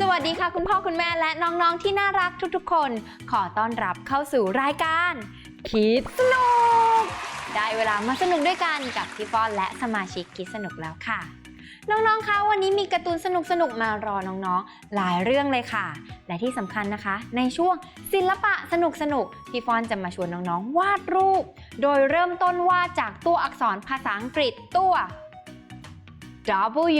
สวัสดีค่ะคุณพ่อคุณแม่และน้องๆที่น่ารักทุกๆ คน ขอต้อนรับเข้าสู่รายการคิดสนุก ได้เวลามาสนุกด้วยกันกับพี่ป้อนและสมาชิกคิดสนุกแล้วค่ะ น้องๆคะวันนี้มีการ์ตูนสนุกๆมารอน้องๆ หลายเรื่องเลยค่ะ และที่สำคัญนะคะ ในช่วงศิลปะสนุกๆพี่ฟอนจะมาชวนน้องๆวาดรูป โดยเริ่มต้นวาดจากตัวอักษรภาษาอังกฤษตัว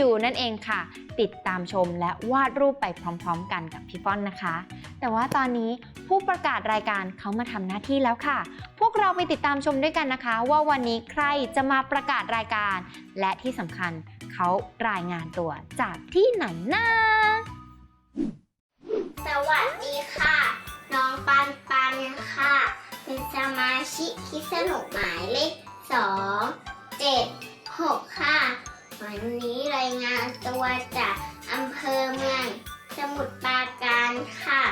W นั่นเองค่ะ ติดตามชมและวาดรูปไปพร้อมๆ กันกับพี่ฟอนนะคะ แต่ว่าตอนนี้ผู้ประกาศรายการเขามาทำหน้าที่แล้วค่ะ พวกเราไปติดตามชมด้วยกันนะคะ ว่าวันนี้ใครจะมาประกาศรายการ และที่สำคัญเขารายงานตัวจากที่ไหนนะสวัสดีค่ะ น้องปันปันค่ะ เป็นสมาชิกคิดสนุกหมายเลขสองเจ็ดหกค่ะ วันนี้รายงานตัวจากอำเภอเมือง สมุทรปราการค่ะ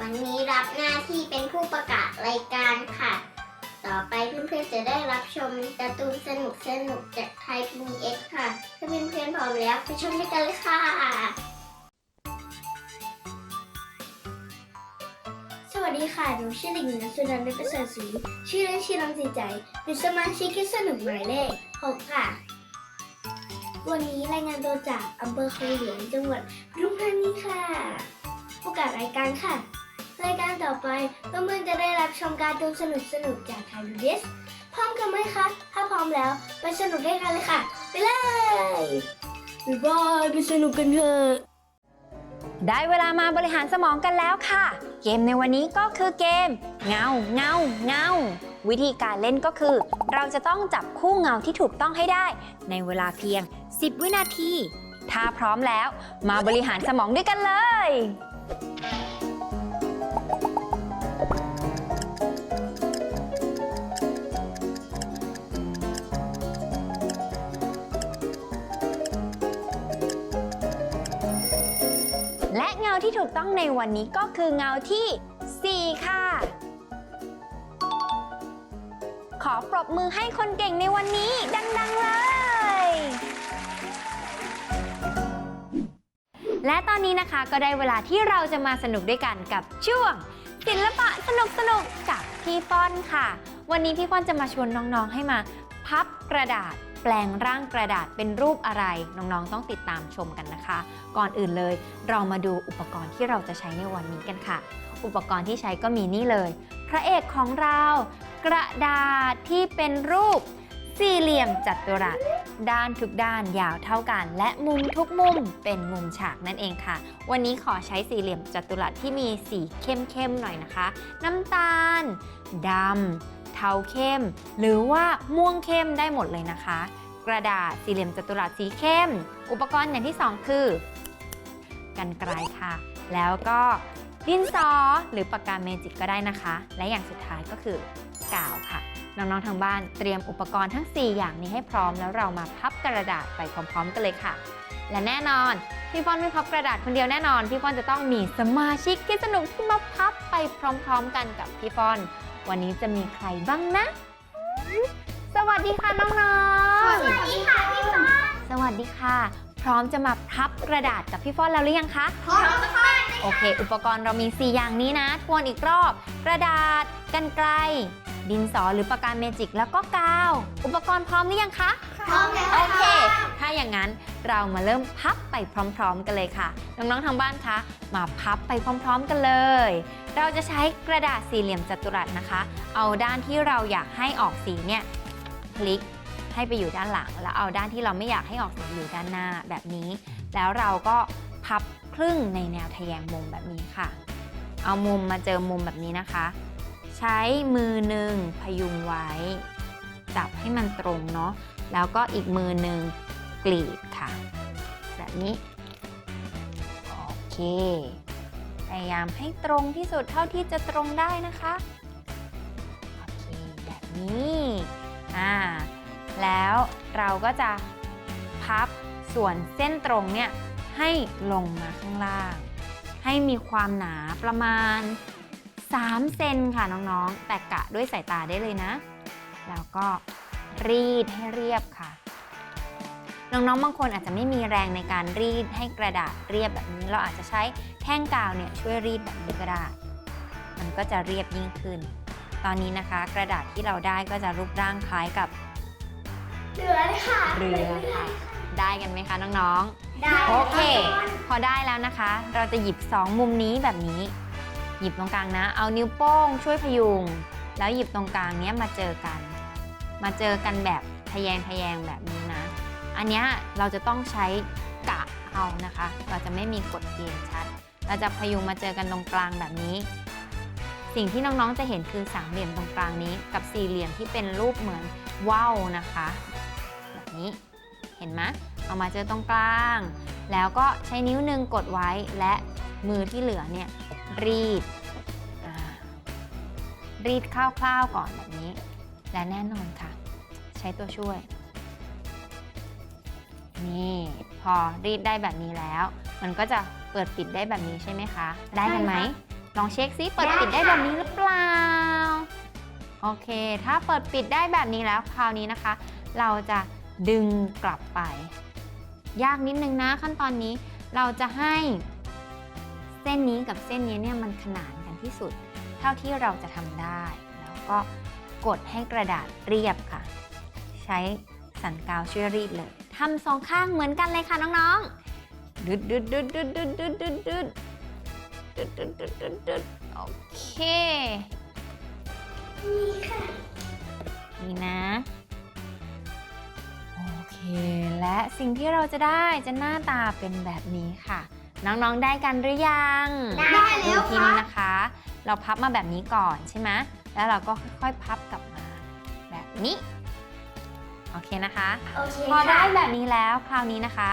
วันนี้รับหน้าที่เป็นผู้ประกาศรายการค่ะ ต่อไปเพื่อนๆจะได้รับชมการ์ตูนสนุกสนุกจากไทย PBS ค่ะ ถ้าเพื่อนๆพร้อมแล้วไปชมด้วยกันเลยค่ะ สวัสดีค่ะ หนูชื่อเด็กหญิงนัสุนันท์ประเสริฐศรีชื่อเล่นชื่อน้องสีใจ เป็นสมาชิกคิดสนุกหมายเลขหกค่ะ วันนี้รายงานตัวจากอำเภอคลองหลวงจังหวัดปทุมธานีค่ะผู้ประกาศรายการค่ะ รายการต่อไปเพื่อนๆจะได้รับชมการ์ตูนสนุกสนุกๆจากไทยพีบีพร้อมกันไหมคะ ถ้าพร้อมแล้วไปสนุกด้วยกันเลยค่ะ ไปเลยบ๊ายบายไปสนุกกันเถอะได้เวลามาบริหารสมองกันแล้วค่ะ เกมในวันนี้ก็คือเกม เงาเงาเงาวิธีการเล่นก็คือ เราจะต้องจับคู่เงาที่ถูกต้องให้ได้ ในเวลาเพียง 10 วินาที ถ้าพร้อมแล้วมาบริหารสมองด้วยกันเลย และเงาที่ถูกต้องในวันนี้ก็คือเงาที่ 4 ค่ะ ขอปรบมือให้คนเก่งในวันนี้ดัง ๆ เลย และตอนนี้นะคะก็ได้เวลาที่เราจะมาสนุกด้วยกันกับช่วง ศิลปะสนุกสนุกกับพี่ป้อนค่ะ วันนี้พี่ป้อนจะมาชวนน้องๆให้มา พับกระดาษ แปลงร่างกระดาษเป็นรูปอะไรน้องๆต้องติดตามชมกันนะคะ ก่อนอื่นเลย เรามาดูอุปกรณ์ที่เราจะใช้ในวันนี้กันค่ะ อุปกรณ์ที่ใช้ก็มีนี่เลย พระเอกของเรา กระดาษที่เป็นรูป สี่เหลี่ยมจัตุรัส ด้านทุกด้านยาวเท่ากัน และมุมทุกมุมเป็นมุมฉากนั่นเองค่ะ วันนี้ขอใช้สี่เหลี่ยมจัตุรัสที่มีสีเข้มๆหน่อยนะคะ น้ำตาลดำเทาเข้ม หรือว่าม่วงเข้มได้หมดเลยนะคะ กระดาษสี่เหลี่ยมจัตุรัสสีเข้ม อุปกรณ์อย่างที่สองคือกันไกลค่ะ แล้วก็ดินสอหรือปากกาเมจิกก็ได้นะคะ และอย่างสุดท้ายก็คือกาวค่ะ น้องๆทางบ้านเตรียมอุปกรณ์ทั้ง 4 อย่างนี้ให้พร้อมแล้วเรามาพับกระดาษไปพร้อมๆ กันเลยค่ะ และแน่นอนพี่ฟอนไม่พับกระดาษคนเดียวแน่นอนพี่ฟอนจะต้องมีสมาชิกที่สนุกที่มาพับไปพร้อม ๆ กันกับพี่ฟอน วันนี้จะมีใครบ้างนะ สวัสดีค่ะน้องๆ สวัสดีค่ะพี่ฟ้าสวัสดีค่ะ พร้อมจะมาพับกระดาษกับพี่ฟอนแล้วหรือยังคะ พร้อมค่ะโอเค อุปกรณ์เรามี 4 อย่างนี้นะ ทวนอีกรอบ กระดาษ กันไกล ดินสอหรือปากกาเมจิกแล้วก็กาว อุปกรณ์พร้อมหรือยังคะ พร้อมแล้วโอค่ะเค ถ้าอย่างนั้นเรามาเริ่มพับไปพร้อม ๆ กันเลยค่ะ น้องๆทางบ้านคะ มาพับไปพร้อม ๆ กันเลย เราจะใช้กระดาษสี่เหลี่ยมจัตุรัสนะคะ เอาด้านที่เราอยากให้ออกสีเนี่ยพลิกให้ไปอยู่ด้านหลัง แล้วเอาด้านที่เราไม่อยากให้ออกสีอยู่ด้านหน้าแบบนี้ แล้วเราก็พับครึ่งในแนวทะแยงมุมแบบนี้ค่ะ เอามุมมาเจอมุมแบบนี้นะคะ ใช้มือหนึ่งพยุงไว้ จับให้มันตรงเนาะแล้วก็อีกมือหนึ่งกรีดค่ะ แบบนี้ โอเค พยายามให้ตรงที่สุดเท่าที่จะตรงได้นะคะ โอเค แบบนี้อ่าแล้วเราก็จะพับส่วนเส้นตรงเนี่ยให้ลงมาข้างล่าง ให้มีความหนาประมาณ 3 เซนค่ะน้องๆ แต่กะด้วยสายตาได้เลยนะ แล้วก็รีดให้เรียบค่ะ น้องๆ บางคนอาจจะไม่มีแรงในการรีดให้กระดาษเรียบแบบนี้ เราอาจจะใช้แท่งกาวเนี่ยช่วยรีดแบบนี้ก็ได้ มันก็จะเรียบยิ่งขึ้น ตอนนี้นะคะ กระดาษที่เราได้ก็จะรูปร่างคล้ายกับเหลือเลยค่ะเรือค่ะ ได้กันไหมคะน้องๆ ได้ โอเค พอได้แล้วนะคะ เราจะหยิบ 2 มุมนี้แบบนี้ หยิบตรงกลางนะ เอานิ้วโป้งช่วยพยุง แล้วหยิบตรงกลางเนี้ยมาเจอกัน มาเจอกันแบบทะแยงทะแยงแบบนี้นะ อันเนี้ยเราจะต้องใช้กะเอานะคะ เราจะไม่มีกฎเกณฑ์ชัด เราจะพยุงมาเจอกันตรงกลางแบบนี้ สิ่งที่น้องๆจะเห็นคือสามเหลี่ยมตรงกลางนี้ กับสี่เหลี่ยมที่เป็นรูปเหมือนว่าวนะคะ แบบนี้ เห็นไหมเอามาเจอตรงกลาง แล้วก็ใช้นิ้วหนึ่งกดไว้และมือที่เหลือเนี่ย รีดอ่ารีดคร่าวๆก่อนแบบนี้ และแน่นอนค่ะ ใช้ตัวช่วย นี่พอรีดได้แบบนี้แล้ว มันก็จะเปิดปิดได้แบบนี้ใช่ไหมคะ ได้กันไหม ลองเช็คซิเปิดปิดได้แบบนี้หรือเปล่า โอเค ถ้าเปิดปิดได้แบบนี้แล้วคราวนี้นะคะ เราจะดึงกลับไป ยากนิดนึงนะขั้นตอนนี้เราจะให้ เส้นนี้กับเส้นนี้เนี่ยมันขนานกันที่สุด เท่าที่เราจะทำได้ แล้วก็กดให้กระดาษเรียบค่ะ ใช้สันกาวช่วยรีดเลยทำสองข้างเหมือนกันเลยค่ะน้องๆดึดดึดดึดดึดดึดดึดดึดดึดดึดดึดดึดดึดดึดโอเคนี่ค่ะนี่นะโอเคและสิ่งที่เราจะได้จะหน้าตาเป็นแบบนี้ค่ะ น้องๆได้กันหรือยังได้แล้ดูวทีค่ะนี้นะคะ เราพับมาแบบนี้ก่อนใช่ไหมแล้วเราก็ค่อยๆพับกลับมา แบบนี้ โอเคนะคะโอเคพอได้ค่ะแบบนี้แล้วคราวนี้นะคะ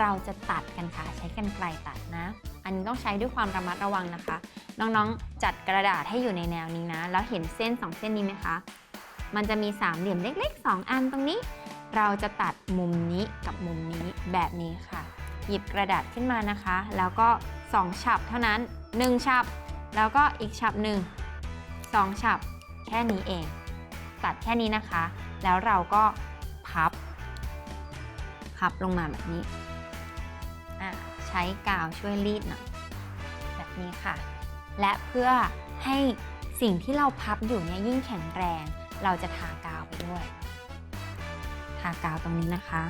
เราจะตัดกันค่ะใช้กันไกลตัดนะ อันนี้ต้องใช้ด้วยความระมัดระวังนะคะ น้องๆจัดกระดาษให้อยู่ในแนวนี้นะ แล้วเห็นเส้น 2 เส้นนี้ไหมคะมันจะมีสามเหลี่ยมเล็กๆ 2 อันตรงนี้ เราจะตัดมุมนี้กับมุมนี้แบบนี้ค่ะ หยิบกระดาษขึ้นมานะคะ แล้วก็ 2 ฉับเท่านั้น 1 ฉับ แล้วก็อีกฉับหนึ่งสองฉับ แค่นี้เอง ตัดแค่นี้นะคะ แล้วเราก็พับ พับลงมาแบบนี้อะใช้กาวช่วยรีดหน่อยแบบนี้ค่ะ และเพื่อให้สิ่งที่เราพับอยู่เนี่ยยิ่งแข็งแรง เราจะทากาวไปด้วย ทากาวตรงนี้นะคะ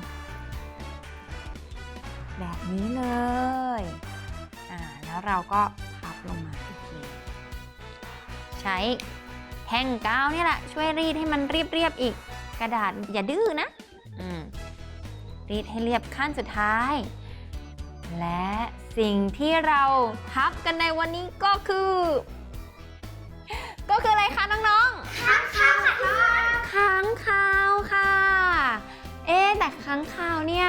แบบนี้เลยอ่าแล้วเราก็พับลงมาอีกทีใช้แท่งกาวเนี่ยแหละ ช่วยรีดให้มันเรียบๆอีก กระดาษอย่าดื้อนะอืมรีดให้เรียบขั้นสุดท้าย และสิ่งที่เราทับกันในวันนี้ก็คือ ก็คืออะไรคะน้องๆข้างข้างค่ะค้างคาวค่ะ เอ๊ะแต่ค้างคาวเนี่ย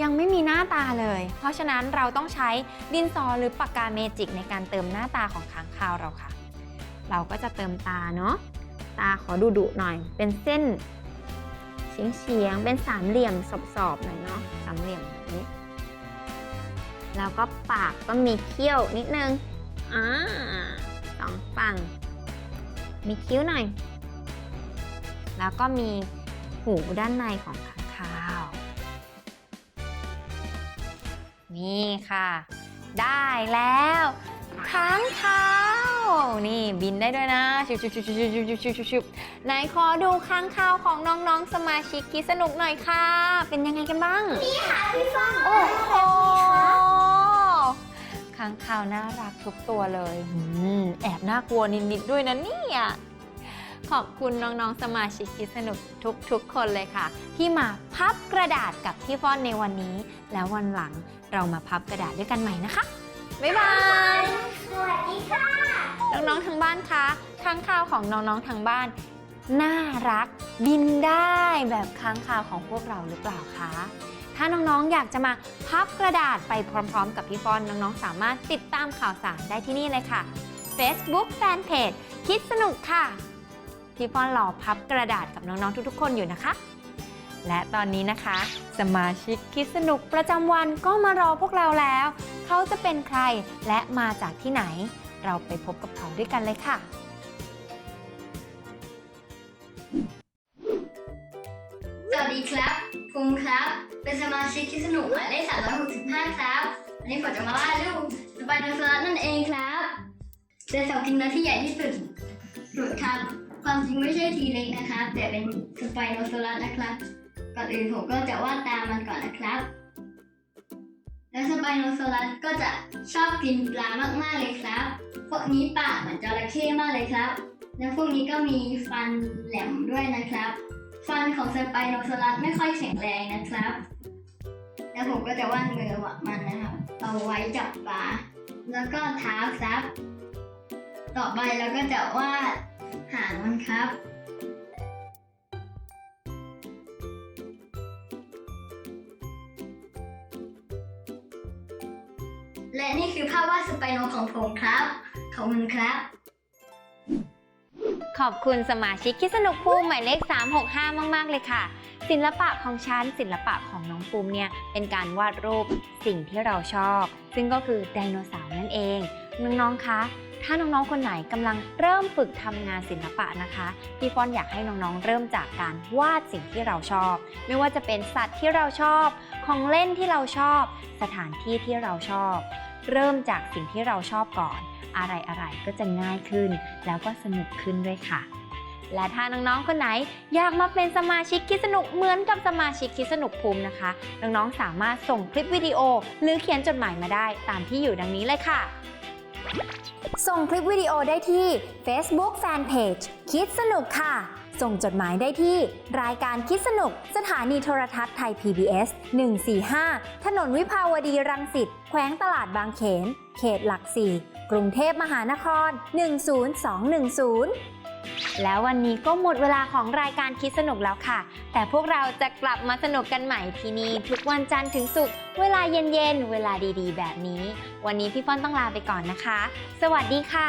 ยังไม่มีหน้าตาเลย เพราะฉะนั้นเราต้องใช้ดินสอหรือปากกาเมจิกในการเติมหน้าตาของค้างคาวเราค่ะ เราก็จะเติมตาเนาะ ตาขอดูดุหน่อย เป็นเส้นเฉียงเฉียงๆเป็นสามเหลี่ยมสอบๆหน่อยเนาะ สามเหลี่ยมแบบนี้ แล้วก็ปากต้องมีเขี้ยวนิดนึง อ่าสองฝั่ง มีคิ้วหน่อย แล้วก็มีหูด้านในของค้าง นี่ค่ะ ได้แล้วค้างคาวนี่บินได้ด้วยนะชุบชุบชุบชุบชุบชุบชุบชุบชุบไหนขอดูค้างคาวของน้องๆสมาชิกคิดสนุกหน่อยค่ะ เป็นยังไงกันบ้างนี่ค่ะพี่ฟองโอ้โหแบบนี้ค่ะค้างคาวน่ารักทุกตัวเลยอืมแอบน่ากลัวนิดๆด้วยนะเนี่ยขอบคุณน้องๆ สมาชิกคิดสนุกทุกๆ คนเลยค่ะ ที่มาพับกระดาษกับพี่ฟ้อนในวันนี้ แล้ววันหลัง เรามาพับกระดาษด้วยกันใหม่นะคะ บ๊ายบาย สวัสดีค่ะ น้องๆทางบ้านคะค้างคาวของน้องๆทางบ้าน น่ารัก บินได้แบบค้างคาวของพวกเราหรือเปล่าคะ ถ้าน้องๆอยากจะมาพับกระดาษไปพร้อม ๆ กับพี่ฟอนน้องๆ สามารถติดตามข่าวสารได้ที่นี่เลยค่ะ Facebook Fanpage คิดสนุกค่ะ พี่ฟอนรอพับกระดาษกับน้องๆทุกๆ คนอยู่นะคะ และตอนนี้นะคะ สมาชิกคิดสนุกประจำวันก็มารอพวกเราแล้ว เขาจะเป็นใครและมาจากที่ไหน เราไปพบกับเขาด้วยกันเลยค่ะ สวัสดีครับภูมิครับ เป็นสมาชิกที่สนุกหมายเลข365 ครับ วันนี้ผมจะมาว่าดรูปสไปโนซอรัสนั่นเองครับเป็นสัตว์กินนื้อที่ใหญ่ที่สุดสุดครับ ความจริงไม่ใช่ทีเล็กนะครับ แต่เป็นสไปโนซอรัสนะครับ ก่อนอื่นผมก็จะวาดตามมันก่อนนะครับ แล้วสไปโนซอรัสก็จะชอบกินปลามากๆเลยครับ พวกนี้ปากเหมือนจระเข้มากเลยครับ และพวกนี้ก็มีฟันแหลมด้วยนะครับ ฟันของสไปโนซอรัสไม่ค่อยแข็งแรงนะครับ แล้วผมก็จะวาดมือมันนะครับเอาไว้จับปลา แล้วก็เท้าครับ ต่อไปเราก็จะวาดหางมันครับ และนี่คือภาพวาดสไปโนของผมครับ ขอบคุณครับ ขอบคุณสมาชิกคิดสนุกภูมิหมายเลข 365 มาก ๆ เลยค่ะ ศิลปะของฉันศิลปะของน้องภูมิเนี่ยเป็นการวาดรูปสิ่งที่เราชอบ ซึ่งก็คือไดโนเสาร์นั่นเอง น้องๆคะถ้าน้องๆ คนไหนกำลังเริ่มฝึกทำงานศิลปะนะคะ พี่ฟอนอยากให้น้องๆ เริ่มจากการวาดสิ่งที่เราชอบ ไม่ว่าจะเป็นสัตว์ที่เราชอบ ของเล่นที่เราชอบ สถานที่ที่เราชอบ เริ่มจากสิ่งที่เราชอบก่อน อะไรๆก็จะง่ายขึ้น แล้วก็สนุกขึ้นด้วยค่ะ และถ้าน้องๆคนไหนอยากมาเป็นสมาชิกคิดสนุกเหมือนกับสมาชิกคิดสนุกภูมินะคะ น้องๆสามารถส่งคลิปวิดีโอ หรือเขียนจดหมายมาได้ตามที่อยู่ดังนี้เลยค่ะ ส่งคลิปวิดีโอได้ที่ Facebook Fanpage คิดสนุกค่ะ ส่งจดหมายได้ที่ รายการคิดสนุก สถานีโทรทัศน์ไทย PBS 145 ถนนวิภาวดีรังสิต แขวงตลาดบางเขน เขตหลักสี่ กรุงเทพมหานคร 10210 แล้ววันนี้ก็หมดเวลาของรายการคิดสนุกแล้วค่ะ แต่พวกเราจะกลับมาสนุกกันใหม่ที่นี่ ทุกวันจันทร์ถึงศุกร์ เวลาเย็นๆ เวลาดีๆ แบบนี้ วันนี้พี่ฟ้อนต้องลาไปก่อนนะคะ สวัสดีค่ะ